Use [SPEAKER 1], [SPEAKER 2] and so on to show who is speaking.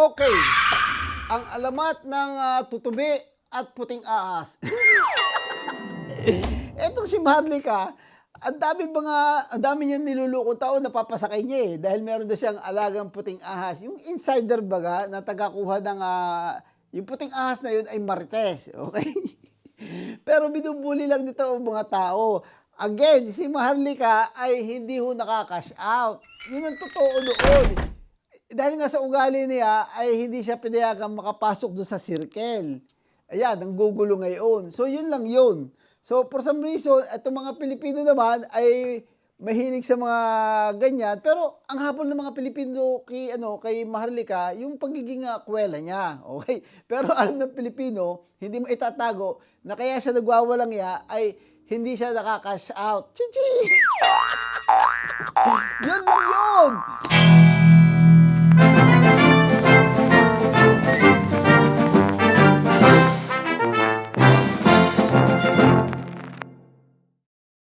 [SPEAKER 1] Okay. Ang alamat ng ah, tutubi at puting ahas. Etong si Marlica, ang dami mga, ang dami niya nilulukong tao napapasakay niya eh. Dahil meron daw siyang alagang puting ahas. Yung insider baga na tagakuha ng, ah, yung puting ahas na yun ay Marites. Okay? Pero binubuli lang nito ang mga tao. Again, si Maharlika ay hindi ho nakakash out. Yun ang totoo noon. Dahil nga sa ugali niya ay hindi siya pinayagang makapasok doon sa circle. Ayan, ang gugulo ngayon. So, yun lang yun. So, for some reason, itong mga Pilipino naman ay mahilig sa mga ganyan. Pero, ang habol ng mga Pilipino kay, ano, kay Maharlika, yung pagiging uh, kwela niya. Okay? Pero alam ng Pilipino, hindi mo itatago na kaya siya nagwawalang ya ay hindi siya nakakash out. Chichi!